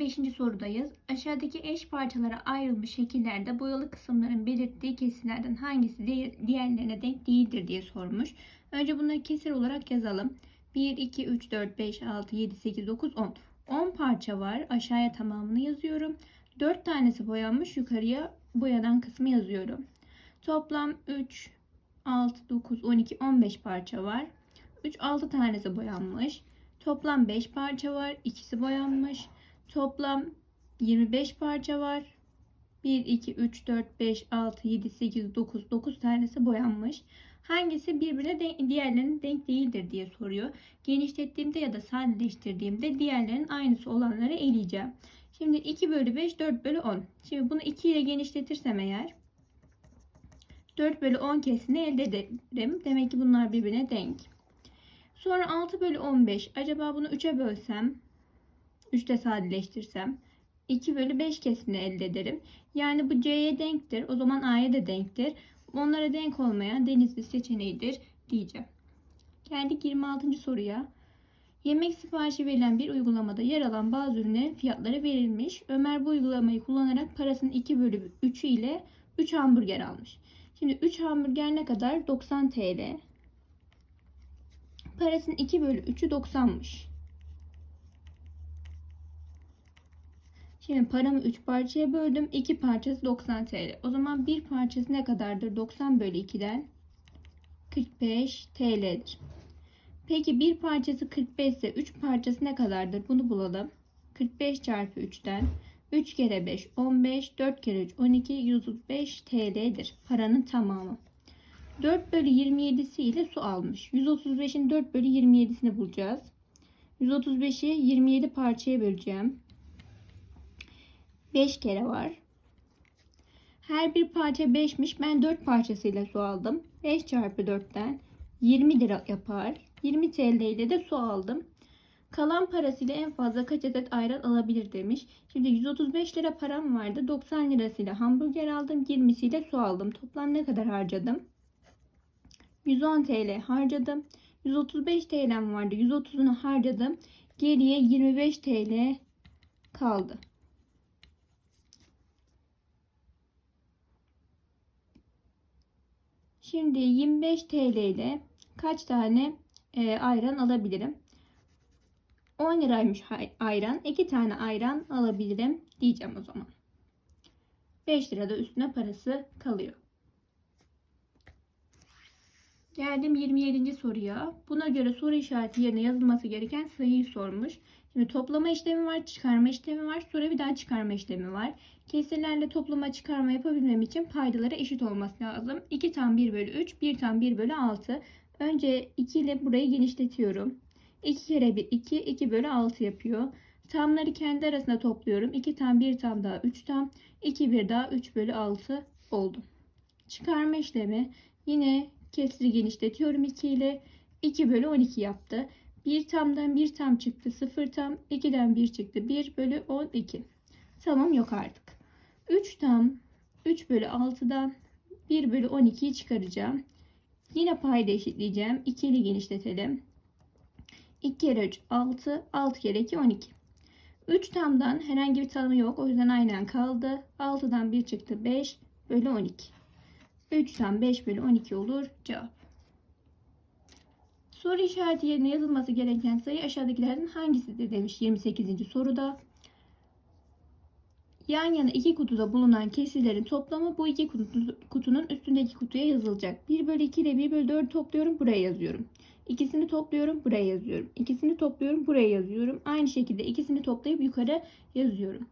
25. sorudayız. Aşağıdaki eş parçalara ayrılmış şekillerde boyalı kısımların belirttiği kesirlerden hangisi diğer- diğerlerine denk değildir diye sormuş. Önce bunları kesir olarak yazalım. 1, 2, 3, 4, 5, 6, 7, 8, 9, 10. 10 parça var. Aşağıya tamamını yazıyorum. 4 tanesi boyanmış. Yukarıya boyanan kısmı yazıyorum. Toplam 3, 6, 9, 12, 15 parça var. 3, 6 tanesi boyanmış. Toplam 5 parça var. İkisi boyanmış. Toplam 25 parça var. 1, 2, 3, 4, 5, 6, 7, 8, 9, 9 tanesi boyanmış. Hangisi birbirine denk, diğerlerinin denk değildir diye soruyor. Genişlettiğimde ya da sadeleştirdiğimde diğerlerinin aynısı olanları eleyeceğim. Şimdi 2 bölü 5, 4 bölü 10. Şimdi bunu 2 ile genişletirsem eğer 4 bölü 10 kesini elde ederim. Demek ki bunlar birbirine denk. Sonra 6 bölü 15. Acaba bunu 3'e bölsem, 3'te sadeleştirsem 2 bölü 5 kesini elde ederim. Yani bu C'ye denktir. O zaman A'ya da denktir. Onlara denk olmayan denizli seçeneğidir diyeceğim. Geldik 26. soruya. Yemek siparişi verilen bir uygulamada yer alan bazı ürünlerin fiyatları verilmiş. Ömer bu uygulamayı kullanarak parasının 2 bölü 3'ü ile 3 hamburger almış. Şimdi 3 hamburger ne kadar? 90 TL. Parasının 2 bölü 3'ü 90'mış. Şimdi paramı 3 parçaya böldüm. 2 parçası 90 TL. O zaman bir parçası ne kadardır? 90 bölü 2'den 45 TL'dir. Peki bir parçası 45 ise 3 parçası ne kadardır? Bunu bulalım. 45 çarpı 3'ten 3 kere 5 15 4 kere 3 12 135 TL'dir. Paranın tamamı. 4 bölü 27'si ile su almış. 135'in 4 bölü 27'sini bulacağız. 135'i 27 parçaya böleceğim. 5 kere var. Her bir parça 5'miş. Ben 4 parçasıyla su aldım. 5 çarpı 4'ten 20 lira yapar. 20 TL ile de su aldım. Kalan parasıyla en fazla kaç adet ayran alabilir demiş. Şimdi 135 lira param vardı. 90 lirasıyla hamburger aldım. 20'siyle su aldım. Toplam ne kadar harcadım? 110 TL harcadım. 135 TL'm vardı. 130'unu harcadım. Geriye 25 TL kaldı. Şimdi 25 TL ile kaç tane e, ayran alabilirim? 10 liraymış ayran. 2 tane ayran alabilirim diyeceğim o zaman. 5 lira da üstüne parası kalıyor. Geldim 27. soruya. Buna göre soru işareti yerine yazılması gereken sayıyı sormuş. Şimdi toplama işlemi var, çıkarma işlemi var, sonra bir daha çıkarma işlemi var. Kesirlerle toplama çıkarma yapabilmem için paydaları eşit olması lazım. 2 tam 1 bölü 3, 1 tam 1 bölü 6. Önce 2 ile burayı genişletiyorum. 2 kere 1 2, 2 bölü 6 yapıyor. Tamları kendi arasında topluyorum. 2 tam 1 tam daha 3 tam. 2 1 daha 3 bölü 6 oldu. Çıkarma işlemi yine kesri genişletiyorum 2 ile 2 bölü 12 yaptı. 1 tamdan 1 tam çıktı 0 tam 2'den 1 çıktı 1 bölü 12. Tamam yok artık. 3 tam 3 bölü 6'dan 1 bölü 12'yi çıkaracağım. Yine payda eşitleyeceğim. 2 ile genişletelim. 2 kere 3 6 6 kere 2 12. 3 tamdan herhangi bir tanımı yok. O yüzden aynen kaldı. 6'dan 1 çıktı 5 bölü 12. 3'ten 5 bölü 12 olur cevap. Soru işareti yerine yazılması gereken sayı aşağıdakilerden hangisidir demiş 28. soruda. Yan yana iki kutuda bulunan kesirlerin toplamı bu iki kutu- kutunun üstündeki kutuya yazılacak. 1 bölü 2 ile 1 bölü 4 topluyorum buraya yazıyorum. İkisini topluyorum buraya yazıyorum. İkisini topluyorum buraya yazıyorum. Aynı şekilde ikisini toplayıp yukarı yazıyorum.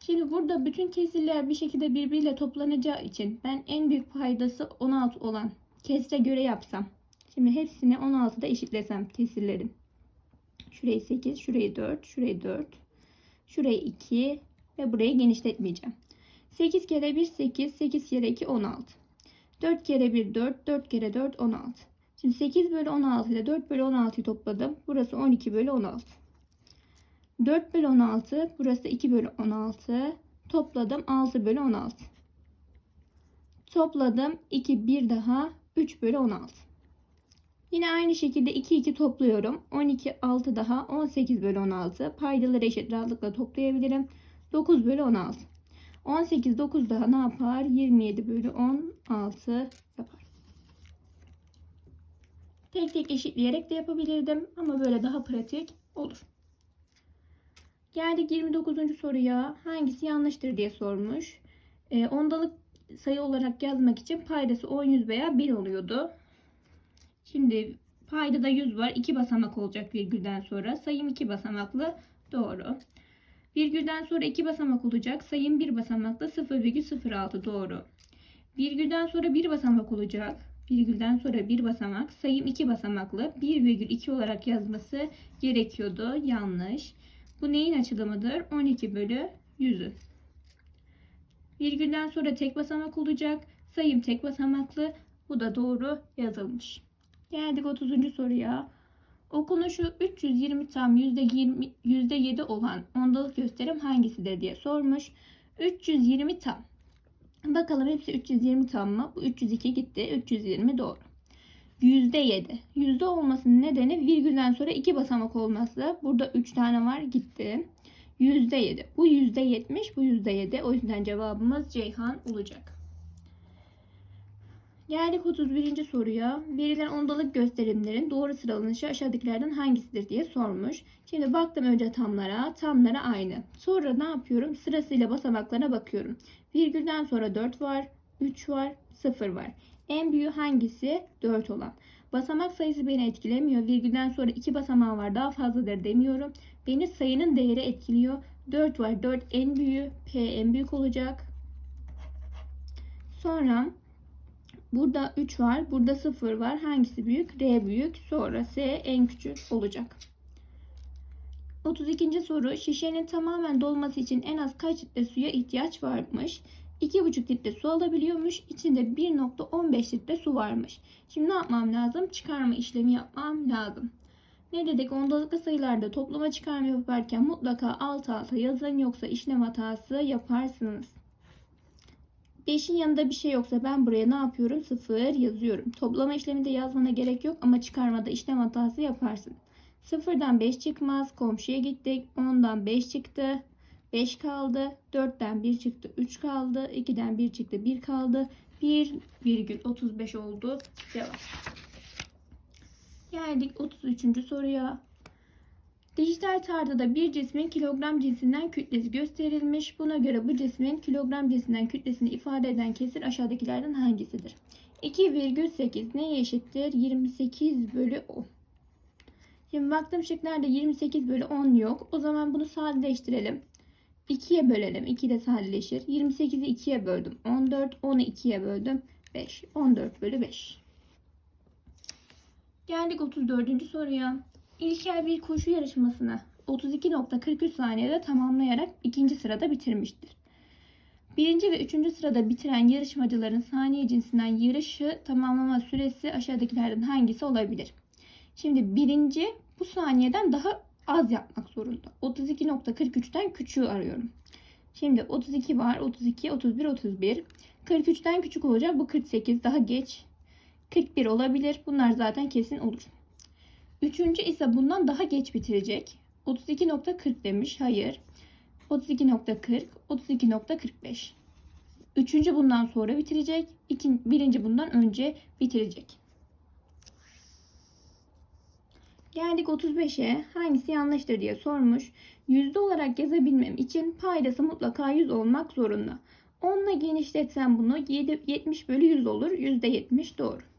Şimdi burada bütün kesirler bir şekilde birbiriyle toplanacağı için ben en büyük paydası 16 olan kesre göre yapsam. Şimdi hepsini 16'da eşitlesem kesirlerin. Şurayı 8, şurayı 4, şurayı 4, şurayı 2 ve burayı genişletmeyeceğim. 8 kere 1 8, 8 kere 2 16. 4 kere 1 4, 4 kere 4 16. Şimdi 8 bölü 16 ile 4 bölü 16'yı topladım. Burası 12 bölü 16. 4 bölü 16. Burası 2 bölü 16. Topladım 6 bölü 16. Topladım 2 bir daha 3 bölü 16. Yine aynı şekilde 2 2 topluyorum. 12 6 daha 18 bölü 16. Paydaları eşit rahatlıkla toplayabilirim. 9 bölü 16. 18 9 daha ne yapar? 27 bölü 16 yapar. Tek tek eşitleyerek de yapabilirdim ama böyle daha pratik olur. Geldik 29. soruya. Hangisi yanlıştır diye sormuş. E, ondalık sayı olarak yazmak için paydası 10, 100 veya 1 oluyordu. Şimdi paydada 100 var. 2 basamak olacak virgülden sonra. Sayım 2 basamaklı. Doğru. Virgülden sonra 2 basamak olacak. Sayım 1 basamaklı. 0,06 doğru. Virgülden sonra 1 basamak olacak. Virgülden sonra 1 basamak. Sayım 2 basamaklı. 1,2 olarak yazması gerekiyordu. Yanlış. Bu neyin açılımıdır? 12 bölü 100'ün. Virgülden sonra tek basamak olacak. Sayım tek basamaklı. Bu da doğru yazılmış. Geldik 30. soruya. Okunuşu 320 tam %20, %7 olan ondalık gösterim hangisidir diye sormuş. 320 tam. Bakalım hepsi 320 tam mı? Bu 302 gitti. 320 doğru. %7. Yüzde olmasının nedeni virgülden sonra iki basamak olması. Burada 3 tane var gitti. %7. Bu %70 bu %7. O yüzden cevabımız Ceyhan olacak. Geldik 31. soruya. Verilen ondalık gösterimlerin doğru sıralanışı aşağıdakilerden hangisidir diye sormuş. Şimdi baktım önce tamlara. Tamlara aynı. Sonra ne yapıyorum? Sırasıyla basamaklara bakıyorum. Virgülden sonra 4 var, 3 var, 0 var. En büyüğü hangisi? 4 olan. Basamak sayısı beni etkilemiyor. Virgülden sonra 2 basamağı var daha fazladır demiyorum. Beni sayının değeri etkiliyor. 4 var. 4 en büyüğü. P en büyük olacak. Sonra burada 3 var. Burada 0 var. Hangisi büyük? R büyük. Sonra S en küçük olacak. 32. soru. Şişenin tamamen dolması için en az kaç litre suya ihtiyaç varmış? 2,5 litre su alabiliyormuş. İçinde 1,15 litre su varmış. Şimdi ne yapmam lazım? Çıkarma işlemi yapmam lazım. Ne dedik? Ondalıklı sayılarda toplama çıkarma yaparken mutlaka alt alta yazın yoksa işlem hatası yaparsınız. 5'in yanında bir şey yoksa ben buraya ne yapıyorum? 0 yazıyorum. Toplama işleminde yazmana gerek yok ama çıkarmada işlem hatası yaparsın. 0'dan 5 çıkmaz. Komşuya gittik. 10'dan 5 çıktı. 5 kaldı. 4'ten 1 çıktı. 3 kaldı. 2'den 1 çıktı. 1 kaldı. 1,35 oldu. Cevap. Geldik 33. soruya. Dijital tartıda bir cismin kilogram cinsinden kütlesi gösterilmiş. Buna göre bu cismin kilogram cinsinden kütlesini ifade eden kesir aşağıdakilerden hangisidir? 2,8 neye eşittir? 28 bölü 10. Şimdi baktım şıklarda 28 bölü 10 yok. O zaman bunu sadeleştirelim. 2'ye bölelim. 2 de sadeleşir. 28'i 2'ye böldüm. 14. 10'u 2'ye böldüm. 5. 14 bölü 5. Geldik 34. soruya. İlker bir koşu yarışmasını 32.43 saniyede tamamlayarak ikinci sırada bitirmiştir. Birinci ve üçüncü sırada bitiren yarışmacıların saniye cinsinden yarışı tamamlama süresi aşağıdakilerden hangisi olabilir? Şimdi birinci bu saniyeden daha az yapmak zorunda. 32.43'ten küçüğü arıyorum. Şimdi 32 var. 32, 31, 31. 43'ten küçük olacak. Bu 48 daha geç. 41 olabilir. Bunlar zaten kesin olur. Üçüncü ise bundan daha geç bitirecek. 32.40 demiş. Hayır. 32.40, 32.45. Üçüncü bundan sonra bitirecek. İkin, birinci bundan önce bitirecek. Geldik 35'e. Hangisi yanlıştır diye sormuş. Yüzde olarak yazabilmem için paydası mutlaka 100 olmak zorunda. 10 ile genişletsem bunu 7, 70 bölü 100 olur. Yüzde 70 doğru.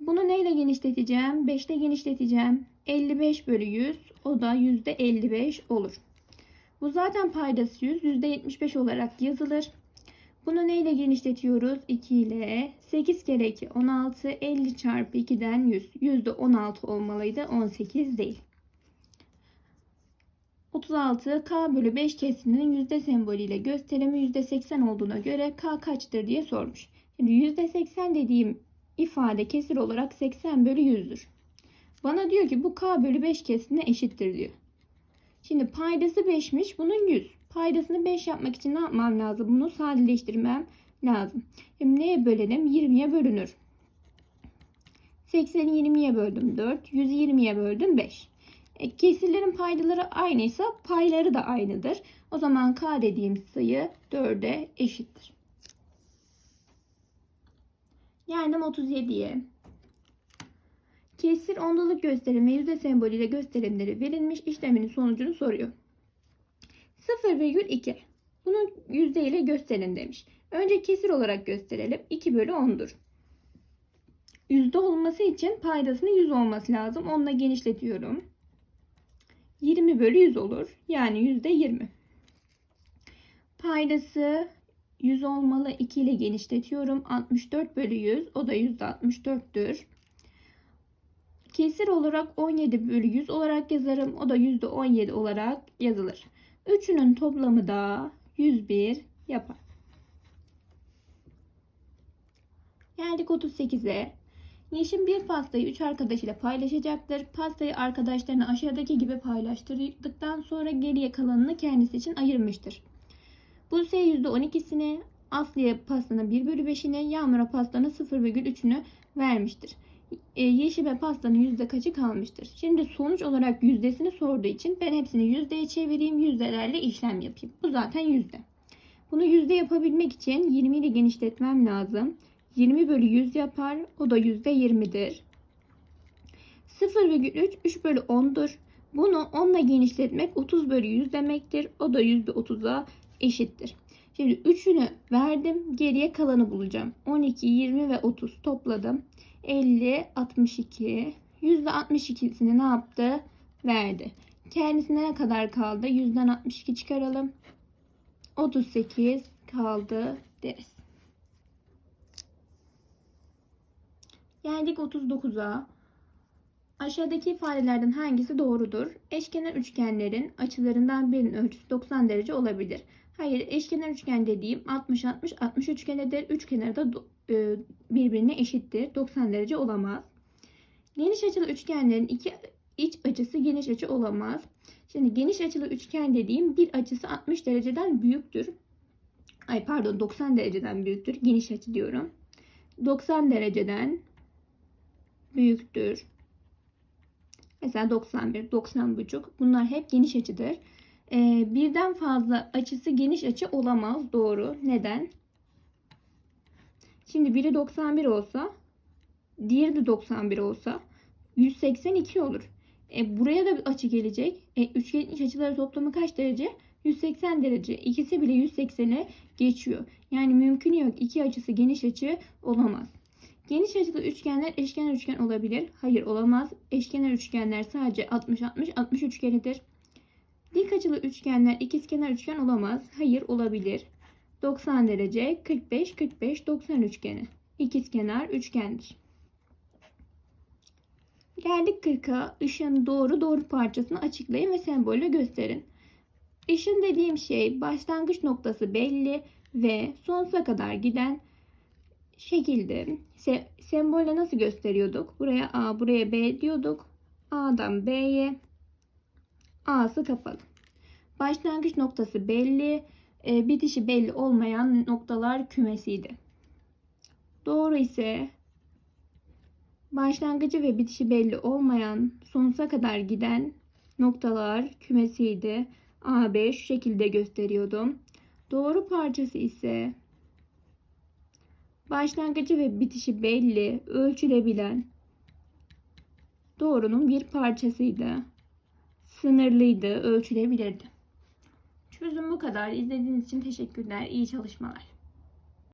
Bunu neyle genişleteceğim? 5 ile genişleteceğim. 55 bölü 100 o da yüzde 55 olur. Bu zaten paydası 100. Yüzde 75 olarak yazılır. Bunu neyle genişletiyoruz? 2 ile 8 kere 2 16 50 çarpı 2'den 100. Yüzde 16 olmalıydı. 18 değil. 36 K bölü 5 kesiminin yüzde sembolüyle gösterimi yüzde 80 olduğuna göre K kaçtır diye sormuş. Şimdi yüzde 80 dediğim ifade kesir olarak 80 bölü 100'dür. Bana diyor ki bu K bölü 5 kesirine eşittir diyor. Şimdi paydası 5'miş bunun 100. Paydasını 5 yapmak için ne yapmam lazım? Bunu sadeleştirmem lazım. Şimdi neye bölelim? 20'ye bölünür. 80'i 20'ye böldüm 4. 100'ü 20'ye böldüm 5. E, kesirlerin paydaları aynıysa payları da aynıdır. O zaman k dediğim sayı 4'e eşittir. Geldim 37'ye. Kesir ondalık gösterim ve yüzde sembolüyle gösterimleri verilmiş işleminin sonucunu soruyor. 0,2. Bunu yüzde ile gösterin demiş. Önce kesir olarak gösterelim. 2 bölü 10'dur. Yüzde olması için paydasının 100 olması lazım. Onunla genişletiyorum. 20 bölü 100 olur. Yani yüzde 20. Paydası 100 olmalı 2 ile genişletiyorum. 64 bölü 100 o da yüzde 64'tür. Kesir olarak 17 bölü 100 olarak yazarım. O da yüzde 17 olarak yazılır. Üçünün toplamı da 101 yapar. Geldik 38'e. Yeşim bir pastayı 3 arkadaşıyla paylaşacaktır. Pastayı arkadaşlarına aşağıdaki gibi paylaştırdıktan sonra geriye kalanını kendisi için ayırmıştır. Buse'ye %12'sini, Aslı'ya pastanın 1 bölü 5'ini, Yağmur'a pastanın 0,3'ünü vermiştir. E, Yeşim'e pastanın yüzde kaçı kalmıştır? Şimdi sonuç olarak yüzdesini sorduğu için ben hepsini yüzdeye çevireyim, yüzdelerle işlem yapayım. Bu zaten yüzde. Bunu yüzde yapabilmek için 20 ile genişletmem lazım. 20 bölü 100 yapar. O da yüzde 20'dir. 0,3 3 bölü 10'dur. Bunu 10 ile genişletmek 30 bölü 100 demektir. O da yüzde 30'a eşittir. Şimdi 3'ünü verdim. Geriye kalanı bulacağım. 12, 20 ve 30 topladım. 50, 62. Yüzde 62'sini ne yaptı? Verdi. Kendisine ne kadar kaldı? Yüzden 62 çıkaralım. 38 kaldı deriz. Geldik 39'a. Aşağıdaki ifadelerden hangisi doğrudur? Eşkenar üçgenlerin açılarından birinin ölçüsü 90 derece olabilir. Hayır, eşkenar üçgen dediğim 60 60 60 üçgenidir. Üç kenarı da e, birbirine eşittir. 90 derece olamaz. Geniş açılı üçgenlerin iki iç açısı geniş açı olamaz. Şimdi geniş açılı üçgen dediğim bir açısı 60 dereceden büyüktür. Ay pardon 90 dereceden büyüktür. Geniş açı diyorum. 90 dereceden büyüktür. Mesela 91, 90 buçuk. Bunlar hep geniş açıdır. Ee, birden fazla açısı geniş açı olamaz. Doğru. Neden? Şimdi biri 91 olsa, diğeri de 91 olsa 182 olur. E, buraya da bir açı gelecek. E, üçgen iç açıları toplamı kaç derece? 180 derece. İkisi bile 180'e geçiyor. Yani mümkün yok. İki açısı geniş açı olamaz. Geniş açılı üçgenler eşkenar üçgen olabilir. Hayır olamaz. Eşkenar üçgenler sadece 60-60-60 üçgenidir. Dik açılı üçgenler ikizkenar üçgen olamaz. Hayır olabilir. 90 derece 45-45-90 üçgeni. İkizkenar üçgendir. Geldik 40'a. Işığın doğru doğru parçasını açıklayın ve sembolle gösterin. Işın dediğim şey başlangıç noktası belli ve sonsuza kadar giden şekilde se sembolle nasıl gösteriyorduk? Buraya A, buraya B diyorduk. A'dan B'ye A'sı kapalı. Başlangıç noktası belli, e, bitişi belli olmayan noktalar kümesiydi. Doğru ise başlangıcı ve bitişi belli olmayan sonsuza kadar giden noktalar kümesiydi. A, B şu şekilde gösteriyordum. Doğru parçası ise başlangıcı ve bitişi belli, ölçülebilen doğrunun bir parçasıydı. Sınırlıydı, ölçülebilirdi. Çözüm bu kadar. İzlediğiniz için teşekkürler. İyi çalışmalar.